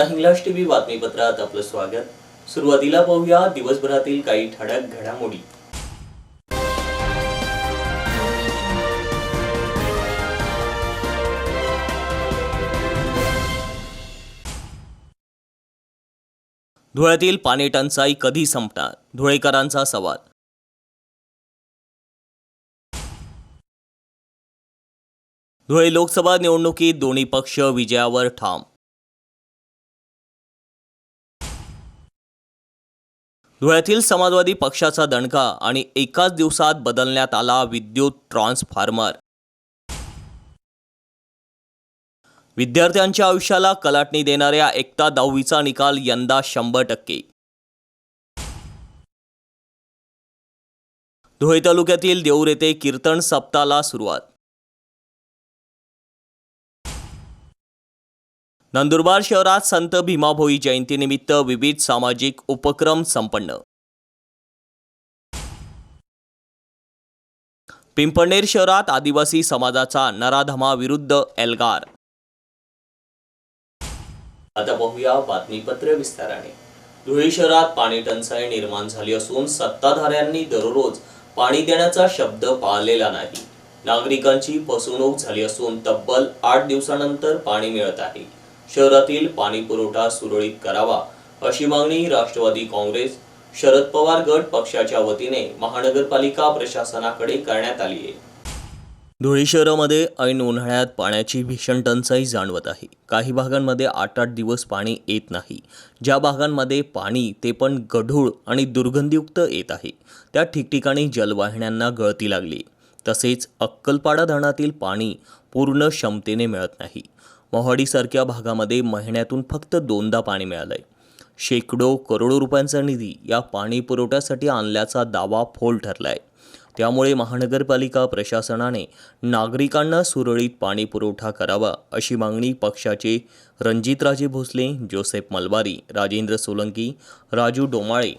अभिलाष TV बातमीपत्रात आपलं स्वागत. सुरुवातीला पाहूया दिवसभरातील काही ठळक घडामोडी. धुळ्यातील पाणी टंचाई कधी संपणार? धुळेकरांचा सवाल. धुळे लोकसभा निवडणुकीत दोन्ही पक्ष विजयावर ठाम धुळ्यातील समाजवादी पक्षाचा दणका आणि एकाच दिवसात बदलण्यात आला विद्युत ट्रान्सफॉर्मर. विद्यार्थ्यांच्या आयुष्याला कलाटणी देणाऱ्या एकता दहावीचा निकाल यंदा शंभर टक्के. धुळे तालुक्यातील देऊर येथे कीर्तन सप्ताहाला सुरुवात. नंदुरबार शहरात संत भीमाभोई जयंतीनिमित्त विविध सामाजिक उपक्रम संपन्न. पिंपळनेर शहरात आदिवासी समाजाचा नराधमा विरुद्ध एल्गार. आता पाहूया बातमीपत्र विस्ताराने. धुळे शहरात पाणी टंचाई निर्माण झाली असून सत्ताधाऱ्यांनी दररोज पाणी देण्याचा शब्द पाळलेला नाही. नागरिकांची फसवणूक झाली असून तब्बल आठ दिवसानंतर पाणी मिळत आहे. शहरातील पाणी पुरवठा सुरळीत करावा अशी मागणी राष्ट्रवादी काँग्रेस शरद पवार गट पक्षाच्या वतीने महानगरपालिका प्रशासनाकडे करण्यात आली आहे. धुळे शहरामध्ये ऐन उन्हाळ्यात पाण्याची भीषण टंचाई जाणवत आहे. काही भागांमध्ये आठ आठ दिवस पाणी येत नाही. ज्या भागांमध्ये पाणी ते पण गढूळ आणि दुर्गंधीयुक्त येत आहे. त्या ठिकठिकाणी जलवाहिन्यांना गळती लागली. तसेच अक्कलपाडा धरणातील पाणी पूर्ण क्षमतेने मिळत नाही. मोहाडीसारख्या भागामध्ये महिन्यातून फक्त दोनदा पाणी मिळालं आहे शेकडो करोडो रुपयांचा निधी या पाणी पुरवठ्यासाठी आणल्याचा दावा फोल ठरला आहे त्यामुळे महानगरपालिका प्रशासनाने नागरिकांना सुरळीत पाणी पुरवठा करावा अशी मागणी पक्षाचे Ranjitraje Bhosale Joseph Malbari Rajendra Solanki Raju Domale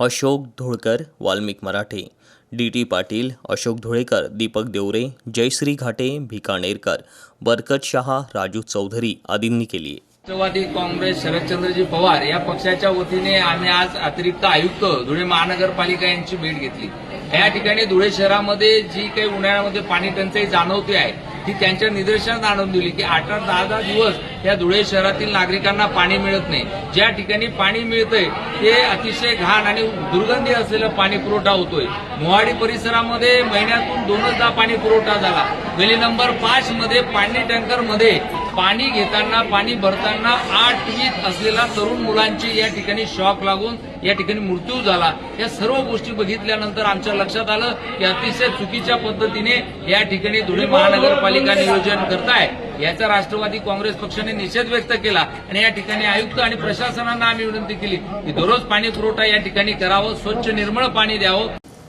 Ashok Dhulkar Valmik Marathe. D. T. Patil Ashok Dhulekar Deepak Devre Jayashree Ghate Bhikanerkar Barkat Shah Raju Chaudhari आदींनी केली राष्ट्रवादी काँग्रेस शरदचंद्रजी पवार या पक्षाच्या वतीने आम्ही आज अतिरिक्त आयुक्त धुळे महानगरपालिका यांची भेट घेतली. या ठिकाणी धुळे शहरामध्ये जी काही उन्हाळ्यामध्ये पाणी टंचाई जाणवते आहे ती त्यांच्या निदर्शनात आणून दिली की आठ आठ दहा दहा दिवस या धुळे शहरातील नागरिकांना पाणी मिळत नाही. ज्या ठिकाणी पाणी मिळतंय ते अतिशय घाण आणि दुर्गंधी असलेलं पाणी पुरवठा होतोय. मोहाडी परिसरामध्ये महिन्यातून दोनचदा पाणी पुरवठा झाला. गली नंबर पाच मध्ये पाणी टँकरमध्ये पाणी घेताना पाणी भरताना आठवीत असलेला तरुण मुलांची या ठिकाणी शॉक लागून या ठिकाणी मृत्यू झाला. या सर्व गोष्टी बघितल्यानंतर आमच्या लक्षात आलं की अतिशय चुकीच्या पद्धतीने या ठिकाणी धुळे महानगरपालिका नियोजन करताय. याचा राष्ट्रवादी काँग्रेस पक्षाने निषेध व्यक्त केला आणि या ठिकाणी आयुक्त आणि प्रशासनांना आम्ही विनंती केली की दररोज पाणी पुरवठा या ठिकाणी करावं स्वच्छ निर्मळ पाणी द्यावं.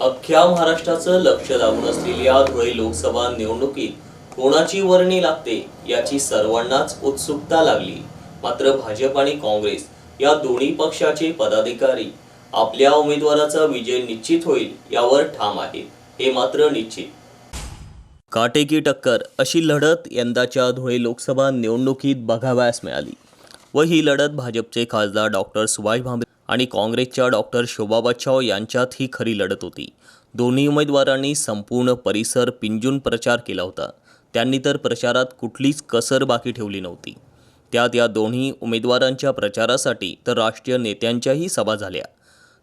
अख्ख्या महाराष्ट्राचं लक्ष लागून असलेल्या धुळे लोकसभा निवडणुकीत कोणाची वर्णी लागते याची सर्वांनाच उत्सुकता लागली. मात्र भाजप आणि काँग्रेस या दोन्ही पक्षाचे पदाधिकारी आपल्या उमेदवाराचा विजय निश्चित होईल यावर ठाम आहेत. हे मात्र निश्चित. काटेकी टक्कर अशी लढत यंदाच्या धुळे लोकसभा निवडणुकीत बघावयास मिळाली व ही लढत भाजपचे खासदार डॉक्टर सुभाष भामरे आणि काँग्रेसच्या डॉक्टर शोभा बच्छाव यांच्यात ही खरी लढत होती. दोन्ही उमेदवारांनी संपूर्ण परिसर पिंजून प्रचार केला होता. त्यांनी तर प्रचारात कुठलीच कसर बाकी ठेवली नव्हती. त्यात या दोन्ही उमेदवारांच्या प्रचारासाठी तर राष्ट्रीय नेत्यांच्याही सभा झाल्या.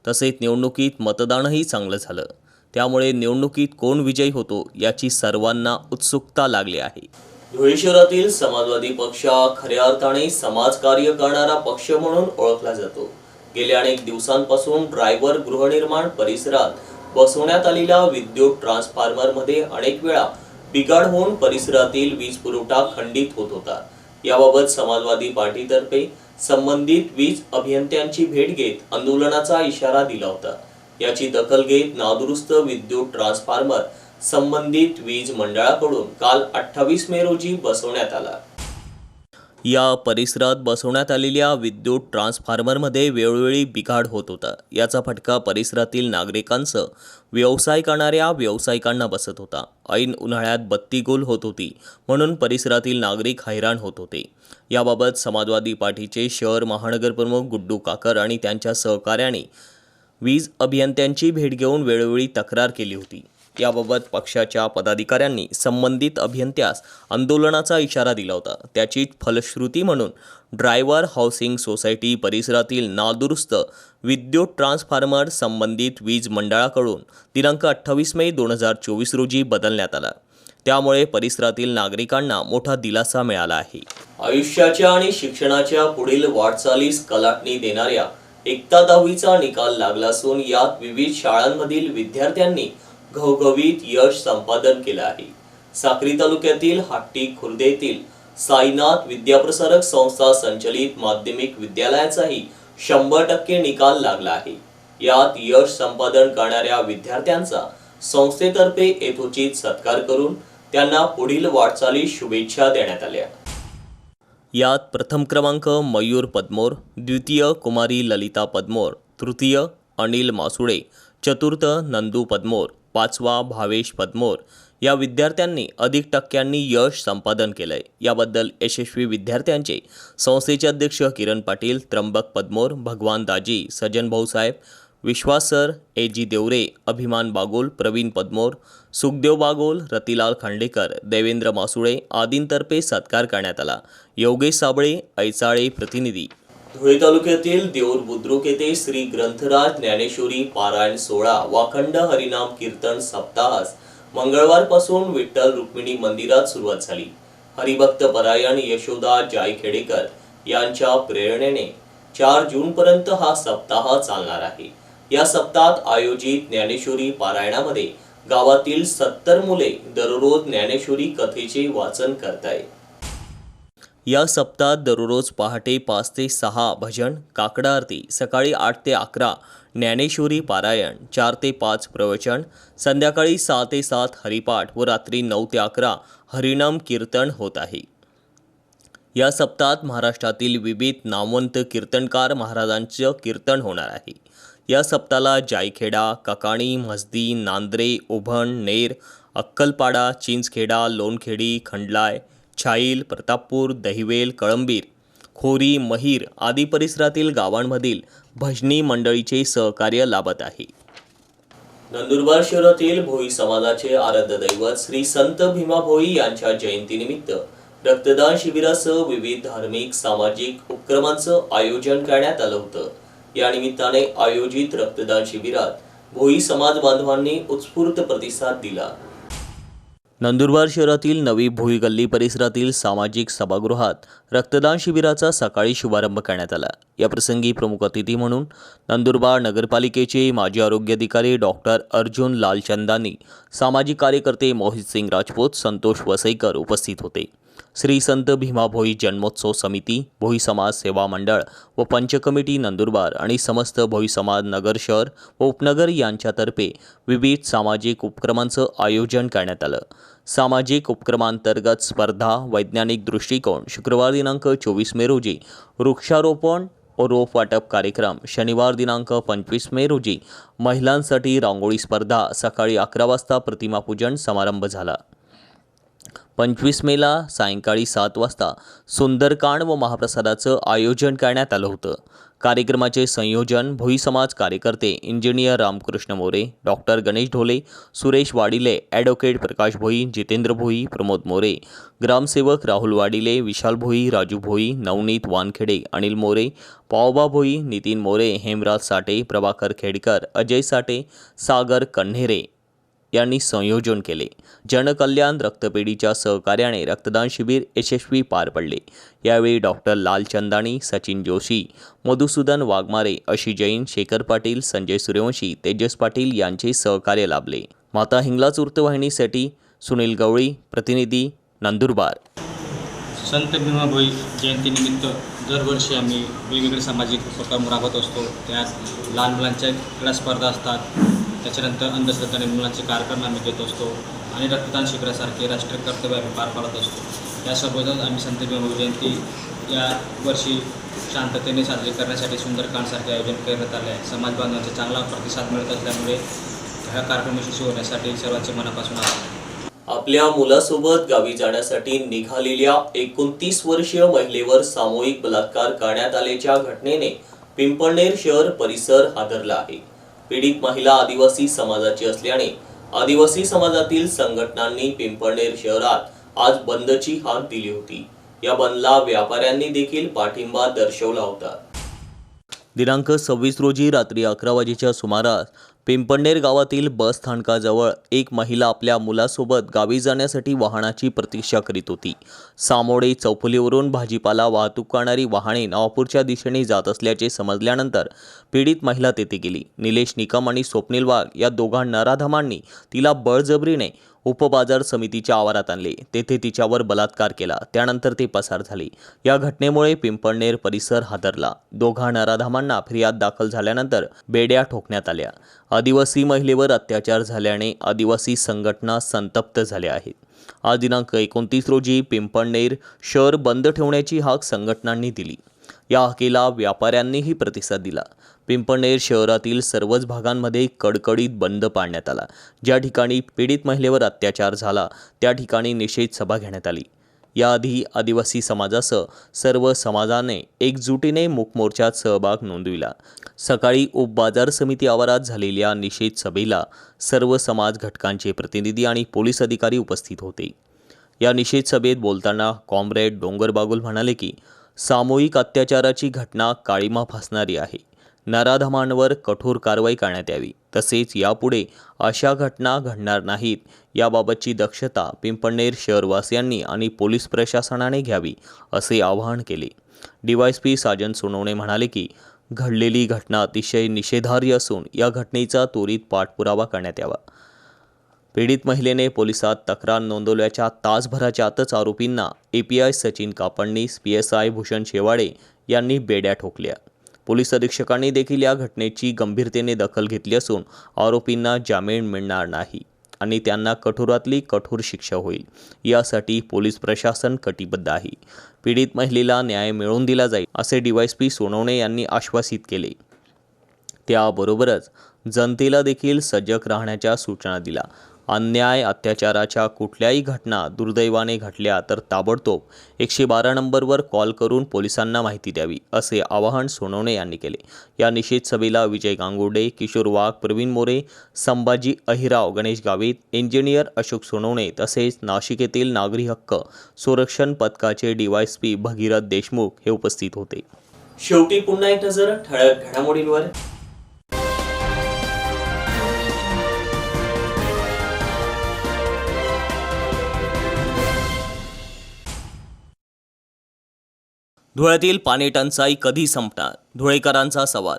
तसेच निवडणुकीत मतदानही चांगलं झालं. त्यामुळे निवडणुकीत कोण विजयी होतो याची सर्वांना उत्सुकता लागली आहे. धुळे शहरातील समाजवादी पक्ष खऱ्या अर्थाने समाजकार्य करणारा पक्ष म्हणून ओळखला जातो. गेल्या अनेक दिवसांपासून ड्रायव्हर गृहनिर्माण परिसरात बसवण्यात आलेल्या विद्युत ट्रान्सफॉर्मरमध्ये अनेक वेळा बिघाड होऊन परिसरातील वीज पुरवठा खंडित होत होता. याबाबत समाजवादी पार्टीतर्फे संबंधित वीज अभियंत्यांची भेट घेत आंदोलनाचा इशारा दिला होता. याची दखल घेत नादुरुस्त विद्युत ट्रान्सफॉर्मर संबंधित वीज मंडळाकडून काल अठ्ठावीस मे रोजी बसवण्यात आला. या परिसरात बसवण्यात आलेल्या विद्युत ट्रान्सफॉर्मरमध्ये वेळोवेळी बिघाड होत होता. याचा फटका परिसरातील नागरिकांसह व्यवसाय करणाऱ्या व्यावसायिकांना बसत होता. ऐन उन्हाळ्यात बत्ती गोल होत होती म्हणून परिसरातील नागरिक हैराण होत होते. याबाबत समाजवादी पार्टीचे शहर महानगरप्रमुख गुड्डू काकर आणि त्यांच्या सहकाऱ्याने वीज अभियंत्यांची भेट घेऊन वेळोवेळी तक्रार केली होती. याबाबत पक्षाच्या पदाधिकाऱ्यांनी संबंधित अभियंत्यास आंदोलनाचा इशारा दिला होता. त्याची फलश्रुती म्हणून ड्रायव्हर हाऊसिंग सोसायटी परिसरातील नादुरुस्त विद्युत ट्रान्सफॉर्मर संबंधित वीज मंडळाकडून दिनांक अठ्ठावीस मे दोन हजार चोवीस रोजी बदलण्यात आला. त्यामुळे परिसरातील नागरिकांना मोठा दिलासा मिळाला आहे. आयुष्याच्या आणि शिक्षणाच्या पुढील वाटचालीस कलाटणी देणाऱ्या एकता दहावीचा निकाल लागला असून यात विविध शाळांमधील विद्यार्थ्यांनी घवघवीत यश संपादन केलं आहे. साक्री तालुक्यातील हाट्टी खुर्द येथील साईनाथ विद्याप्रसारक संस्था संचलित माध्यमिक विद्यालयाचाही शंभर टक्के निकाल लागला आहे. यात यश संपादन करणाऱ्या विद्यार्थ्यांचा संस्थेतर्फे यथोचित सत्कार करून त्यांना पुढील वाटचाली शुभेच्छा देण्यात आल्या. यात प्रथम क्रमांक मयूर पद्मोर द्वितीय कुमारी ललिता पद्मोर तृतीय अनिल मासुडे चतुर्थ नंदू पद्मोर पाचवा भावेश पद्मोर. या विद्यार्थ्यांनी अधिक टक्क्यांनी यश संपादन केलंय. याबद्दल यशस्वी विद्यार्थ्यांचे संस्थेचे अध्यक्ष किरण Patil Trimbak Padmor Bhagwan Daji Sajjan Bhausaheb Vishwas sir A G Devre Abhiman Bagol Pravin पद्मोर Sukhdev Bagol Ratilal Khandekar Devendra Masule आदींतर्फे सत्कार करण्यात आला. योगेश साबळे ऐचाळे प्रतिनिधी. धुळे तालुक्यातील देऊर बुद्रुक येथे श्री ग्रंथराज ज्ञानेश्वरी पारायण सोहळा वाखंड हरिनाम कीर्तन सप्ताहास मंगळवारपासून विठ्ठल रुक्मिणी मंदिरात सुरुवात झाली. हरिभक्त परायण यशोदा जायखेडेकर यांच्या प्रेरणेने चार जून पर्यंत हा सप्ताह चालणार आहे. या सप्ताहात आयोजित ज्ञानेश्वरी पारायणामध्ये गावातील सत्तर मुले दररोज ज्ञानेश्वरी कथेचे वाचन करतायत. या सप्ताहात दररोज पहाटे पाच ते सहा भजन काकडा आरती सकाळी आठ ते अकरा ज्ञानेश्वरी पारायण चार ते पाच प्रवचन संध्याकाळी सहा ते सात हरिपाठ व रात्री नऊ ते अकरा हरिनाम कीर्तन होत आहे. या सप्ताहात महाराष्ट्रातील विविध नामवंत कीर्तनकार महाराजांचं कीर्तन होणार आहे. या सप्ताहाला जायखेडा ककाणी मस्दी नांद्रे उभण नेर अक्कलपाडा चिंचखेडा लोणखेडी खंडलाय छाईल प्रतापपूर दहिवेल कळंबीर खोरी महिर आदी परिसरातील गावांमधील भजनी मंडळीचे सहकार्य लाभत आहे. नंदुरबार शहरातील भोई समाजाचे आराध्य दैवत श्री संत भीमा भोई यांच्या जयंतीनिमित्त रक्तदान शिबिरासह विविध धार्मिक सामाजिक उपक्रमांचं आयोजन करण्यात आलं होतं. या निमित्ताने आयोजित रक्तदान शिबिरात भोई समाज बांधवांनी उत्स्फूर्त प्रतिसाद दिला. नंदुरबार शहरातील नवी भुईगल्ली परिसरातील सामाजिक सभागृहात रक्तदान शिबिराचा सकाळी शुभारंभ करण्यात आला. याप्रसंगी प्रमुख अतिथी म्हणून नंदुरबार नगरपालिकेचे माजी आरोग्य अधिकारी डॉक्टर अर्जुन लालचंदानी सामाजिक कार्यकर्ते मोहित सिंग राजपूत संतोष वसईकर उपस्थित होते. श्री संत भीमा भोई जन्मोत्सव समिती भोई समाज सेवा मंडळ व पंचकमिटी नंदुरबार आणि समस्त भोई समाज नगर शहर व उपनगर यांच्यातर्फे विविध सामाजिक उपक्रमांचं आयोजन करण्यात आलं. सामाजिक उपक्रमांतर्गत स्पर्धा वैज्ञानिक दृष्टिकोन शुक्रवार दिनांक चोवीस मे रोजी वृक्षारोपण व रोप वाटप कार्यक्रम शनिवार दिनांक पंचवीस मे रोजी महिलांसाठी रांगोळी स्पर्धा सकाळी अकरा वाजता प्रतिमापूजन समारंभ झाला. पंचवीस मेला सायंकाळी सात वाजता सुंदरकांड व महाप्रसादाचं आयोजन करण्यात आलं होतं. कार्यक्रमाचे संयोजन भोई समाज कार्यकर्ते engineer Ramkrishna More doctor Ganesh Dhole Suresh Wadile advocate Prakash Bhoi Jitendra Bhoi Pramod More ग्रामसेवक राहुल वाडिले विशाल भोई राजू भोई नवनीत वानखेडे अनिल मोरे पावबा भोई नितीन मोरे हेमराज साठे प्रभाकर खेडकर अजय साठे सागर कन्हेरे यांनी संयोजन केले. जनकल्याण रक्तपेढीच्या सहकार्याने रक्तदान शिबिर यशस्वी पार पडले. यावेळी डॉक्टर लालचंदाणी सचिन जोशी मधुसूदन वाघमारे अशी जैन शेखर पाटील संजय सूर्यवंशी तेजस पाटील यांचे सहकार्य लाभले. माता हिंगलाज वृत्तवाहिनीसाठी सुनील गवळी प्रतिनिधी नंदुरबार. संत भीमाभाई जयंतीनिमित्त दरवर्षी आम्ही वेगवेगळे सामाजिक उपक्रम राबवत असतो. त्यात लहान मुलांच्या क्रीडा स्पर्धा असतात. त्याच्यानंतर अंधश्रद्धाने मुलांचे कार्यक्रम आम्ही घेत असतो आणि रक्तदान शिबिरासारखे राष्ट्रीय कर्तव्य आम्ही पार पाडत असतो. त्यासोबतच आम्ही संत भीमाभाई जयंती या वर्षी शांततेने साजरी करण्यासाठी सुंदरकांडसारखे आयोजन करण्यात आले आहे. समाज बांधवांचा चांगला प्रतिसाद मिळत असल्यामुळे ह्या कार्यक्रम यशस्वी होण्यासाठी सर्वांचे मनापासून आभार. आपल्या मुलासोबत गावी जाण्यासाठी निघालेल्या एकोणतीस वर्षीय महिलेवर सामूहिक बलात्कार करण्यात आल्याच्या घटनेने पिंपळनेर शहर परिसर हादरला आहे. पीडित महिला आदिवासी समाजाची असल्याने आदिवासी समाजातील संघटनांनी पिंपळनेर शहरात आज बंदची हाक दिली होती. या बंदला व्यापाऱ्यांनी देखील पाठिंबा दर्शवला होता. दिनांक सव्वीस रोजी रात्री अकरा वाजेच्या सुमारास पिंपळनेर गावातील बस स्थानकाजवळ एक महिला आपल्या मुलासोबत गावी जाण्यासाठी वाहनाची प्रतीक्षा करीत होती. सामोडे चौफुलीवरून भाजीपाला वाहतूक करणारी वाहने नवापूरच्या दिशेने जात असल्याचे समजल्यानंतर पीडित महिला तेथे गेली. निलेश निकम आणि स्वप्नील वाघ या दोघां नराधमांनी तिला बळजबरीने उपबाजार समितीच्या आवारात आणले. तेथे तिच्यावर बलात्कार केला. त्यानंतर ते पसार झाले. या घटनेमुळे पिंपळनेर परिसर हादरला. दोघा नराधामांना फिर्याद दाखल झाल्यानंतर बेड्या ठोकण्यात आल्या. आदिवासी महिलेवर अत्याचार झाल्याने आदिवासी संघटना संतप्त झाल्या आहेत. आज दिनांक एकोणतीस रोजी पिंपळनेर शहर बंद ठेवण्याची हाक संघटनांनी दिली. या हाकेला व्यापाऱ्यांनीही प्रतिसाद दिला. पिंपळनेर शहरातील सर्वच भागांमध्ये कडकडीत बंद पाळण्यात आला. ज्या ठिकाणी पीडित महिलेवर अत्याचार झाला त्या ठिकाणी निषेध सभा घेण्यात आली. याआधी आदिवासी समाजासह सर्व समाजाने एकजुटीने मूकमोर्चात सहभाग नोंदविला. सकाळी उपबाजार समिती आवारात झालेल्या निषेध सभेला सर्व समाज घटकांचे प्रतिनिधी आणि पोलीस अधिकारी उपस्थित होते. या निषेध सभेत बोलताना कॉम्रेड डोंगर बागुल म्हणाले की सामूहिक अत्याचाराची घटना काळीमा फासणारी आहे. नराधमांवर कठोर कारवाई करण्यात यावी. तसेच यापुढे अशा घटना घडणार नाहीत याबाबतची दक्षता पिंपळनेर शहरवासियांनी आणि पोलीस प्रशासनाने घ्यावी असे आवाहन केले. डीवायसपी साजन सोनवणे म्हणाले की घडलेली घटना अतिशय निषेधार्ह असून या घटनेचा त्वरित पाठपुरावा करण्यात यावा. पीडित महिलेने पोलिसात तक्रार नोंदवल्याच्या तासभराच्या आतच आरोपींना API Sachin Kapadnis P S I Bhushan Shewade यांनी बेड्या ठोकल्या. पोलीस अधीक्षकांनी देखील या घटनेची गंभीरतेने दखल घेतली असून आरोपींना जामीन मिळणार नाही आणि त्यांना कठोरातली कठोर शिक्षा होईल. यासाठी पोलीस प्रशासन कटिबद्ध आहे. पीडित महिलेला न्याय मिळवून दिला जाईल असे डीवायसपी सोनवणे यांनी आश्वासित केले. त्याबरोबरच जनतेला देखील सजग राहण्याच्या सूचना दिल्या. अन्याय अत्याचाराच्या कुठल्याही घटना दुर्दैवाने घडल्या तर ताबडतोब एकशे बारा नंबरवर कॉल करून पोलिसांना माहिती द्यावी असे आवाहन सोनवणे यांनी केले. या निषेध सभेला विजय गांगुर्डे किशोर वाघ प्रवीण मोरे संभाजी अहिराव गणेश गावित इंजिनियर अशोक सोनवणे तसेच नाशिक येथील नागरी हक्क संरक्षण पथकाचे डीवायसपी भगीरथ देशमुख हे उपस्थित होते. शेवटी पुन्हा एक नजर ठळक घडामोडींवर. धुळ्यातील पाणी टंचाई कधी संपणार? धुळेकरांचा सवाल.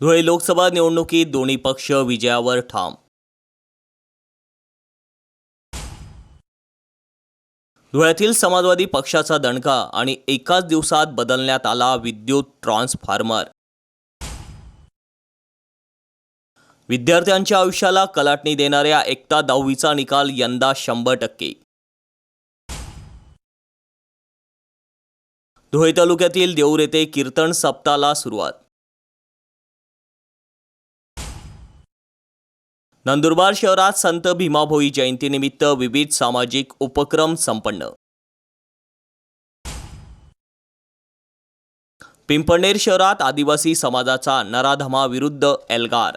धुळे लोकसभा निवडणुकीत दोन्ही पक्ष विजयावर ठाम. धुळ्यातील समाजवादी पक्षाचा दणका आणि एकाच दिवसात बदलण्यात आला विद्युत ट्रान्सफॉर्मर. विद्यार्थ्यांच्या आयुष्याला कलाटणी देणाऱ्या एकता दहावीचा निकाल यंदा शंभर टक्के. धुळे तालुक्यातील देऊर येथे कीर्तन सप्ताहाला सुरुवात. नंदुरबार शहरात संत भीमाभोई जयंतीनिमित्त विविध सामाजिक उपक्रम संपन्न. पिंपळनेर शहरात आदिवासी समाजाचा नराधमा विरुद्ध एल्गार.